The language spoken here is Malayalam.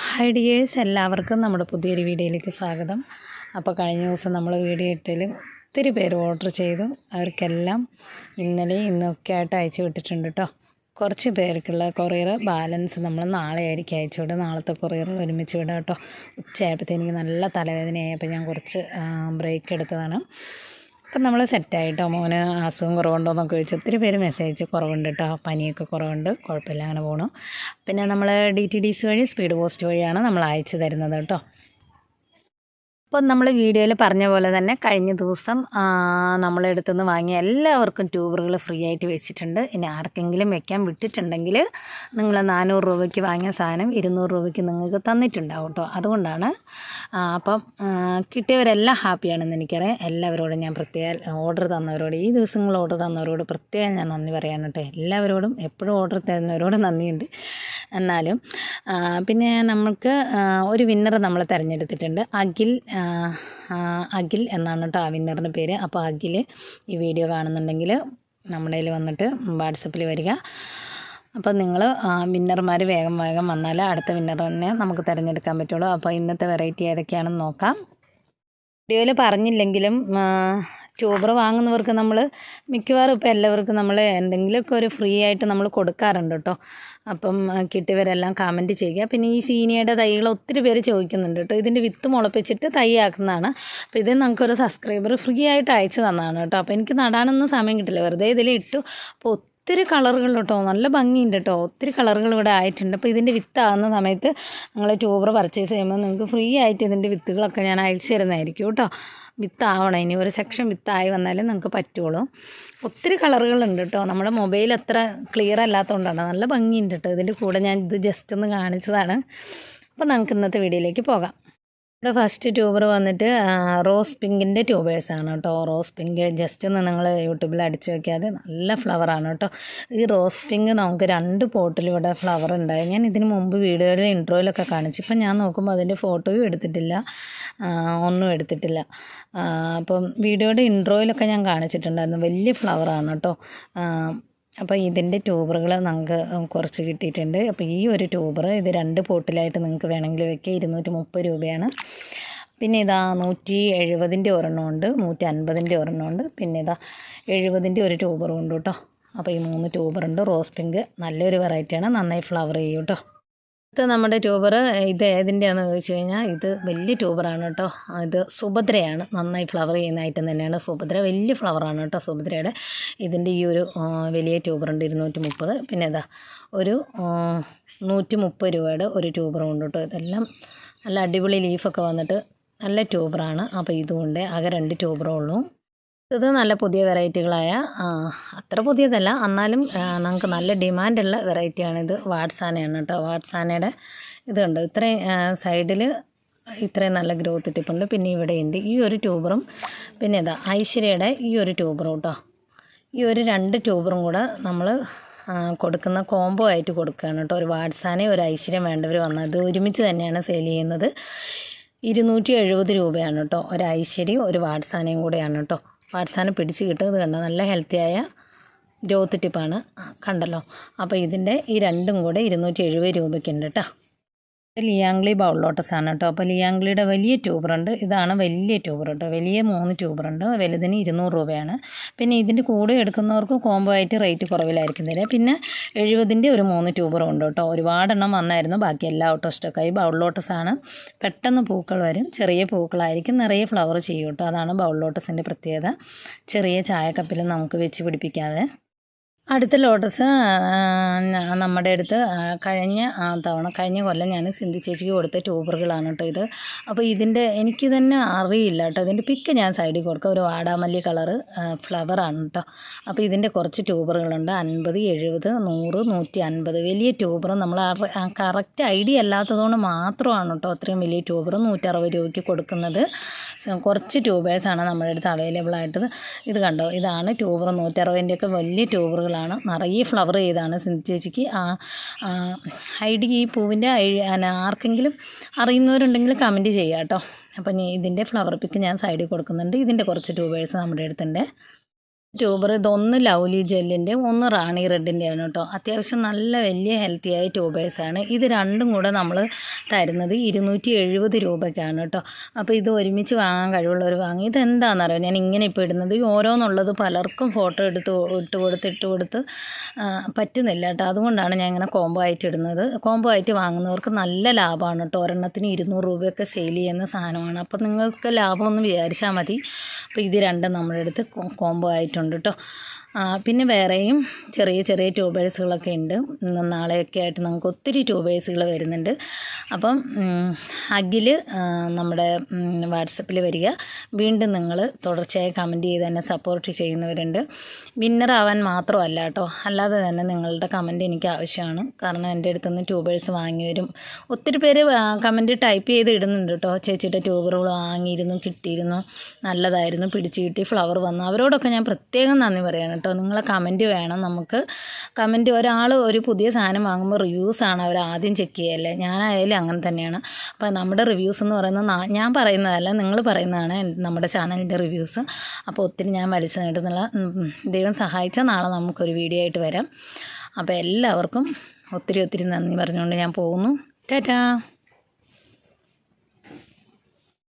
ഹായ് ഡിയേഴ്സ് എല്ലാവർക്കും നമ്മുടെ പുതിയൊരു വീഡിയോയിലേക്ക് സ്വാഗതം. അപ്പോൾ കഴിഞ്ഞ ദിവസം നമ്മൾ വീഡിയോ ഇട്ടതിൽ ഒത്തിരി പേര് ഓർഡർ ചെയ്തു. അവർക്കെല്ലാം ഇന്നലെ ഇന്നൊക്കെ ആയിട്ട് അയച്ചു വിട്ടിട്ടുണ്ട് കേട്ടോ കുറച്ച് പേർക്കുള്ള കൊറിയർ ബാലൻസ് നമ്മൾ നാളെ ആയിരിക്കും അയച്ചു വിടുക. നാളത്തെ കൊറിയർ ഒരുമിച്ച് വിടാം കേട്ടോ ഉച്ചയായപ്പോഴത്തെ എനിക്ക് നല്ല തലവേദനയായി. അപ്പോൾ ഞാൻ കുറച്ച് ബ്രേക്ക് എടുത്തതാണ്. അപ്പം നമ്മൾ സെറ്റായിട്ടോ? മോന് അസുഖം കുറവുണ്ടോ എന്നൊക്കെ ചോദിച്ചു ഒത്തിരി പേര് മെസ്സേജ് കുറവുണ്ട് കേട്ടോ പനിയൊക്കെ കുറവുണ്ട്. കുഴപ്പമില്ല അങ്ങനെ പോകണം പിന്നെ നമ്മൾ ഡി ടി ഡി സി വഴി സ്പീഡ് പോസ്റ്റ് വഴിയാണ് നമ്മൾ അയച്ചു തരുന്നത് കേട്ടോ അപ്പോൾ നമ്മൾ വീഡിയോയിൽ പറഞ്ഞ പോലെ തന്നെ കഴിഞ്ഞ ദിവസം നമ്മളെടുത്തുനിന്ന് വാങ്ങിയ എല്ലാവർക്കും ട്യൂബറുകൾ ഫ്രീ ആയിട്ട് വെച്ചിട്ടുണ്ട്. ഇനി ആർക്കെങ്കിലും വെക്കാൻ വിട്ടിട്ടുണ്ടെങ്കിൽ നിങ്ങൾ നാനൂറ് രൂപയ്ക്ക് വാങ്ങിയ സാധനം ഇരുന്നൂറ് രൂപയ്ക്ക് നിങ്ങൾക്ക് തന്നിട്ടുണ്ടാവും കേട്ടോ അതുകൊണ്ടാണ് അപ്പം കിട്ടിയവരെല്ലാം ഹാപ്പിയാണെന്ന് എനിക്കറിയാം. എല്ലാവരോടും ഞാൻ പ്രത്യേകം ഓർഡർ തന്നവരോട് ഈ ദിവസങ്ങൾ ഓർഡർ തന്നവരോട് പ്രത്യേകം ഞാൻ നന്ദി പറയാൻ കേട്ടോ. എല്ലാവരോടും എപ്പോഴും ഓർഡർ തരുന്നവരോട് നന്ദിയുണ്ട്. എന്നാലും പിന്നെ നമ്മൾക്ക് ഒരു വിന്നർ നമ്മൾ തിരഞ്ഞെടുത്തിട്ടുണ്ട്. അഖിൽ അഖിൽ എന്നാണ് കേട്ടോ ആ വിന്നറിന്റെ പേര്. അപ്പോൾ അഖിൽ ഈ വീഡിയോ കാണുന്നുണ്ടെങ്കിൽ നമ്മുടെ വന്നിട്ട് വാട്സപ്പിൽ വരിക. അപ്പോൾ നിങ്ങൾ വിന്നർമാർ വേഗം വേഗം വന്നാൽ അടുത്ത വിന്നർ തന്നെ നമുക്ക് തിരഞ്ഞെടുക്കാൻ പറ്റുള്ളൂ. അപ്പോൾ ഇന്നത്തെ വെറൈറ്റി ഏതൊക്കെയാണെന്ന് നോക്കാം. വീഡിയോയിൽ പറഞ്ഞില്ലെങ്കിലും ട്യൂബർ വാങ്ങുന്നവർക്ക് നമ്മൾ മിക്കവാറും ഇപ്പോൾ എല്ലാവർക്കും നമ്മൾ എന്തെങ്കിലുമൊക്കെ ഒരു ഫ്രീ ആയിട്ട് നമ്മൾ കൊടുക്കാറുണ്ട് കേട്ടോ. അപ്പം കിട്ടിയവരെല്ലാം കമന്റ് ചെയ്യുക. പിന്നെ ഈ സീനിയയുടെ തൈകൾ ഒത്തിരി പേര് ചോദിക്കുന്നുണ്ട് കേട്ടോ. ഇതിന്റെ വിത്ത് മുളപ്പിച്ചിട്ട് തൈ ആക്കുന്നതാണ്. അപ്പോൾ ഇത് നമുക്കൊരു സബ്സ്ക്രൈബർ ഫ്രീ ആയിട്ട് അയച്ചു തന്നതാണ് കേട്ടോ. അപ്പോൾ എനിക്ക് നടാനൊന്നും സമയം കിട്ടില്ല. വെറുതെ ഇതിൽ ഇട്ടു. അപ്പോൾ ഒത്തിരി കളറുകൾ കേട്ടോ നല്ല ഭംഗിയുണ്ട് കേട്ടോ ഒത്തിരി കളറുകൾ ഇവിടെ ആയിട്ടുണ്ട്. അപ്പോൾ ഇതിന്റെ വിത്താകുന്ന സമയത്ത് നിങ്ങൾ ട്യൂബർ പർച്ചേസ് ചെയ്യുമ്പോൾ നിങ്ങൾക്ക് ഫ്രീ ആയിട്ട് ഇതിന്റെ വിത്തുകളൊക്കെ ഞാൻ അയച്ചു തരുന്നതായിരിക്കും കേട്ടോ. വിത്താവണം. ഇനി ഒരു സെക്ഷൻ വിത്തായി വന്നാലേ നിങ്ങൾക്ക് പറ്റുള്ളൂ. ഒത്തിരി കളറുകളുണ്ട് കേട്ടോ. നമ്മുടെ മൊബൈൽ അത്ര ക്ലിയർ അല്ലാത്തതുകൊണ്ടാണ് നല്ല ഭംഗിയുണ്ട് കേട്ടോ. ഇതിന്റെ കൂടെ ഞാൻ ഇത് ജസ്റ്റ് ഒന്ന് കാണിച്ചതാണ്. അപ്പോൾ നമുക്ക് ഇന്നത്തെ വീഡിയോയിലേക്ക് പോകാം. ഇവിടെ ഫസ്റ്റ് ട്യൂബർ വന്നിട്ട് റോസ് പിങ്കിന്റെ ട്യൂബേഴ്സാണ് കേട്ടോ. റോസ് പിങ്ക് ജസ്റ്റ് ഒന്ന് നിങ്ങൾ യൂട്യൂബിൽ അടിച്ചു നോക്കിയാൽ നല്ല ഫ്ലവറാണ് കേട്ടോ. ഈ റോസ് പിങ്ക് നമുക്ക് രണ്ട് പോട്ടിൽ ഇവിടെ ഫ്ലവർ ഉണ്ടായി. ഞാൻ ഇതിന് മുമ്പ് വീഡിയോയിൽ ഇൻട്രോയിലൊക്കെ കാണിച്ചു. ഇപ്പം ഞാൻ നോക്കുമ്പോൾ അതിന്റെ ഫോട്ടോയും എടുത്തിട്ടില്ല. ഒന്നും എടുത്തിട്ടില്ല. അപ്പം വീഡിയോയുടെ ഇൻട്രോയിലൊക്കെ ഞാൻ കാണിച്ചിട്ടുണ്ടായിരുന്നു. വലിയ ഫ്ലവറാണ് കേട്ടോ. അപ്പോൾ ഇതിന്റെ ട്യൂബറുകൾ നമുക്ക് കുറച്ച് കിട്ടിയിട്ടുണ്ട്. അപ്പോൾ ഈ ഒരു ട്യൂബർ ഇത് രണ്ട് പോട്ടിലായിട്ട് നിങ്ങൾക്ക് വേണമെങ്കിൽ വെക്കുക ഇരുന്നൂറ്റി മുപ്പത് രൂപയാണ്. പിന്നെ ഇതാ നൂറ്റി എഴുപതിന്റെ ഒരെണ്ണമുണ്ട് നൂറ്റി അൻപതിന്റെ ഒരെണ്ണമുണ്ട് പിന്നെ ഇതാ എഴുപതിന്റെ ഒരു ട്യൂബറും ഉണ്ട് കേട്ടോ. അപ്പോൾ ഈ മൂന്ന് ട്യൂബറുണ്ട് റോസ് പിങ്ക്. നല്ലൊരു വെറൈറ്റിയാണ്. നന്നായി ഫ്ലവർ ചെയ്യും കേട്ടോ. ഇത് നമ്മുടെ ട്യൂബർ ഇത് ഏതിന്റെയാണെന്ന് ചോദിച്ചു കഴിഞ്ഞാൽ ഇത് വലിയ ട്യൂബറാണ് കേട്ടോ. ഇത് സുഭദ്രയാണ്. നന്നായി ഫ്ലവർ ചെയ്യുന്ന ഐറ്റം തന്നെയാണ് സുഭദ്ര. വലിയ ഫ്ലവറാണ് കേട്ടോ സുഭദ്രയുടെ. ഇതിന്റെ ഈ ഒരു വലിയ ട്യൂബറുണ്ട് ഇരുന്നൂറ്റി മുപ്പത് പിന്നെ ഇതാ ഒരു നൂറ്റി മുപ്പത് രൂപയുടെ ഒരു ട്യൂബറും ഉണ്ട് കേട്ടോ. ഇതെല്ലാം നല്ല അടിപൊളി ലീഫൊക്കെ വന്നിട്ട് നല്ല ട്യൂബറാണ് അപ്പോൾ ഇതുകൊണ്ട് ആകെ രണ്ട് ട്യൂബറേ ഉള്ളൂ. ഇത് നല്ല പുതിയ വെറൈറ്റികളായ അത്ര പുതിയതല്ല. എന്നാലും നമുക്ക് നല്ല ഡിമാൻഡുള്ള വെറൈറ്റിയാണിത് വാട്സാനയാണ് കേട്ടോ. വാട്സാനയുടെ ഇതുണ്ട്. ഇത്രയും സൈഡിൽ ഇത്രയും നല്ല ഗ്രോത്ത് ടിപ്പുണ്ട് പിന്നെ ഇവിടെയുണ്ട്. ഈ ഒരു ട്യൂബറും പിന്നെ ഇതാ ഐശ്വര്യയുടെ ഈ ഒരു ട്യൂബറും കേട്ടോ. ഈ ഒരു രണ്ട് ട്യൂബറും കൂടെ നമ്മൾ കൊടുക്കുന്ന കോംബോ ആയിട്ട് കൊടുക്കുകയാണ് കേട്ടോ. ഒരു വാട്സാനയും ഒരു ഐശ്വര്യം വേണ്ടവർ വന്നാൽ അത് ഒരുമിച്ച് തന്നെയാണ് സെയിൽ ചെയ്യുന്നത്. ഇരുന്നൂറ്റി എഴുപത് രൂപയാണ് കേട്ടോ. ഒരു ഐശ്വര്യം ഒരു വാട്സാനയും കൂടെയാണ് കേട്ടോ. വാട്സാനെ പിടിച്ച് കിട്ടും ഇത് കണ്ടോ? നല്ല ഹെൽത്തിയായ ഗ്രോത്ത് ടിപ്പാണ് കണ്ടല്ലോ? അപ്പോൾ ഇതിന്റെ ഈ രണ്ടും കൂടെ ഇരുന്നൂറ്റി എഴുപത് രൂപയ്ക്കുണ്ട് കേട്ടോ ലിയാംഗ്ലി ബൗൾ ആണ് കേട്ടോ അപ്പോൾ ലിയാംഗ്ലിയുടെ വലിയ ട്യൂബറുണ്ട്. ഇതാണ് വലിയ ട്യൂബർ കേട്ടോ വലിയ മൂന്ന് ട്യൂബറുണ്ട്. വലുതിന് ഇരുന്നൂറ് രൂപയാണ്. പിന്നെ ഇതിന്റെ കൂടെ എടുക്കുന്നവർക്ക് കോംബോ ആയിട്ട് റേറ്റ് കുറവിലായിരിക്കും തരിക. പിന്നെ എഴുപതിന്റെ ഒരു മൂന്ന് ട്യൂബറും ഉണ്ട് കേട്ടോ. ഒരുപാടെണ്ണം വന്നായിരുന്നു. ബാക്കി എല്ലാ ഓട്ടോ സ്റ്റോക്കായി ബൗൾ ലോട്ടസ് ആണ് പെട്ടെന്ന് പൂക്കൾ വരും. ചെറിയ പൂക്കളായിരിക്കും. നിറയെ ഫ്ലവർ ചെയ്യും കേട്ടോ. അതാണ് ബൗൾ ലോട്ടസിന്റെ പ്രത്യേകത. ചെറിയ ചായക്കപ്പിൽ നമുക്ക് വെച്ച് പിടിപ്പിക്കാതെ. അടുത്ത ലോട്ടസ് നമ്മുടെ അടുത്ത് കഴിഞ്ഞ തവണ കഴിഞ്ഞ കൊല്ലം ഞാൻ സിന്ധു ചേച്ചിക്ക് കൊടുത്ത ട്യൂബറുകളാണ് കേട്ടോ ഇത്. അപ്പോൾ ഇതിന്റെ എനിക്ക് തന്നെ അറിയില്ല കേട്ടോ. ഇതിന്റെ പിക്ക് ഞാൻ സൈഡിൽ കൊടുക്കാം. ഒരു വാടാമല്ലി കളറ് ഫ്ലവറാണ് കേട്ടോ. അപ്പോൾ ഇതിന്റെ കുറച്ച് ട്യൂബറുകളുണ്ട്. അൻപത് എഴുപത് നൂറ് നൂറ്റി അൻപത്. വലിയ ട്യൂബർ നമ്മൾ കറക്റ്റ് ഐഡിയ അല്ലാത്തതുകൊണ്ട് മാത്രമാണ് കേട്ടോ അത്രയും വലിയ ട്യൂബർ നൂറ്ററുപത് രൂപയ്ക്ക് കൊടുക്കുന്നത്. കുറച്ച് ട്യൂബേഴ്സാണ് നമ്മുടെ അടുത്ത് അവൈലബിൾ ആയിട്ട് ഇത് കണ്ടോ? ഇതാണ് ട്യൂബർ നൂറ്ററുപതിന്റെയൊക്കെ വലിയ ട്യൂബറുകളാണ് നിറയെ ഫ്ലവർ ചെയ്താണ് സിന്ധു ചേച്ചിക്ക്. ആ ഐഡി ഈ പൂവിന്റെ ആർക്കെങ്കിലും അറിയുന്നവരുണ്ടെങ്കിൽ കമന്റ് ചെയ്യാം കേട്ടോ. അപ്പം ഇതിന്റെ ഫ്ലവർ പിക്ക് ഞാൻ സൈഡിൽ കൊടുക്കുന്നുണ്ട്. ഇതിന്റെ കുറച്ച് ട്യൂബേഴ്സ് നമ്മുടെ അടുത്തുണ്ട്. ട്യൂബർ ഇതൊന്ന് ലൗലി ജെല്ലിന്റെ ഒന്ന് റാണി റെഡിന്റെയാണ് കേട്ടോ. അത്യാവശ്യം നല്ല വലിയ ഹെൽത്തി ആയ ട്യൂബേഴ്സാണ് ഇത് രണ്ടും കൂടെ നമ്മൾ തരുന്നത് ഇരുന്നൂറ്റി എഴുപത് രൂപയ്ക്കാണ് കേട്ടോ. അപ്പോൾ ഇത് ഒരുമിച്ച് വാങ്ങാൻ കഴിവുള്ളവർ വാങ്ങി. ഇതെന്താണെന്നറിയോ ഞാൻ ഇങ്ങനെ ഇപ്പോൾ ഇടുന്നത്. ഓരോന്നുള്ളത് പലർക്കും ഫോട്ടോ എടുത്ത് ഇട്ട് കൊടുത്ത് ഇട്ട് കൊടുത്ത് പറ്റുന്നില്ല കേട്ടോ. അതുകൊണ്ടാണ് ഞാൻ ഇങ്ങനെ കോംബോ ആയിട്ട് ഇടുന്നത്. കോംബോ ആയിട്ട് വാങ്ങുന്നവർക്ക് നല്ല ലാഭമാണ് കേട്ടോ. ഒരെണ്ണത്തിന് ഇരുന്നൂറ് രൂപയൊക്കെ സെയിൽ ചെയ്യുന്ന സാധനമാണ്. അപ്പോൾ നിങ്ങൾക്ക് ലാഭമൊന്നും വിചാരിച്ചാൽ മതി. അപ്പോൾ ഇത് രണ്ടും നമ്മുടെ അടുത്ത് കോംബോ ആയിട്ടുണ്ട്. കേട്ടോ ആ, പിന്നെ വേറെയും ചെറിയ ചെറിയ ട്യൂബേഴ്സുകളൊക്കെ ഉണ്ട്. നാളെയൊക്കെ ആയിട്ട് നമുക്ക് ഒത്തിരി ട്യൂബേഴ്സുകൾ വരുന്നുണ്ട്. അപ്പം അഖിൽ നമ്മുടെ വാട്സപ്പിൽ വരിക. വീണ്ടും നിങ്ങൾ തുടർച്ചയായി കമന്റ് ചെയ്ത് തന്നെ സപ്പോർട്ട് ചെയ്യുന്നവരുണ്ട്. വിന്നറാവാൻ മാത്രമല്ല കേട്ടോ. അല്ലാതെ തന്നെ നിങ്ങളുടെ കമന്റ് എനിക്ക് ആവശ്യമാണ്. കാരണം എന്റെ അടുത്ത് നിന്ന് ട്യൂബേഴ്സ് വാങ്ങിയവരും ഒത്തിരി പേര് കമന്റ് ടൈപ്പ് ചെയ്ത് ഇടുന്നുണ്ട് കേട്ടോ. ചേച്ചിയുടെ ട്യൂബറുകൾ വാങ്ങിയിരുന്നു കിട്ടിയിരുന്നു നല്ലതായിരുന്നു പിടിച്ച് കിട്ടി ഫ്ലവർ വന്നു. അവരോടൊക്കെ ഞാൻ പ്രത്യേകം നന്ദി പറയാണ് കേട്ടോ. നിങ്ങളെ കമന്റ് വേണം നമുക്ക്. കമന്റ് ഒരാൾ ഒരു പുതിയ സാധനം വാങ്ങുമ്പോൾ റിവ്യൂസ് ആണ് അവർ ആദ്യം ചെക്ക് ചെയ്യല്ലേ? ഞാനായാലും അങ്ങനെ തന്നെയാണ്. അപ്പോൾ നമ്മുടെ റിവ്യൂസ് എന്ന് പറയുന്നത് ഞാൻ പറയുന്നതല്ല നിങ്ങൾ പറയുന്നതാണ് നമ്മുടെ ചാനലിന്റെ റിവ്യൂസ് അപ്പോൾ ഒത്തിരി ഞാൻ വലിച്ചു നീട്ടുന്നില്ല ദൈവം സഹായിച്ചാൽ നാളെ നമുക്കൊരു വീഡിയോ ആയിട്ട് വരാം. അപ്പോൾ എല്ലാവർക്കും ഒത്തിരി ഒത്തിരി നന്ദി പറഞ്ഞുകൊണ്ട് ഞാൻ പോകുന്നു. ടാറ്റാ.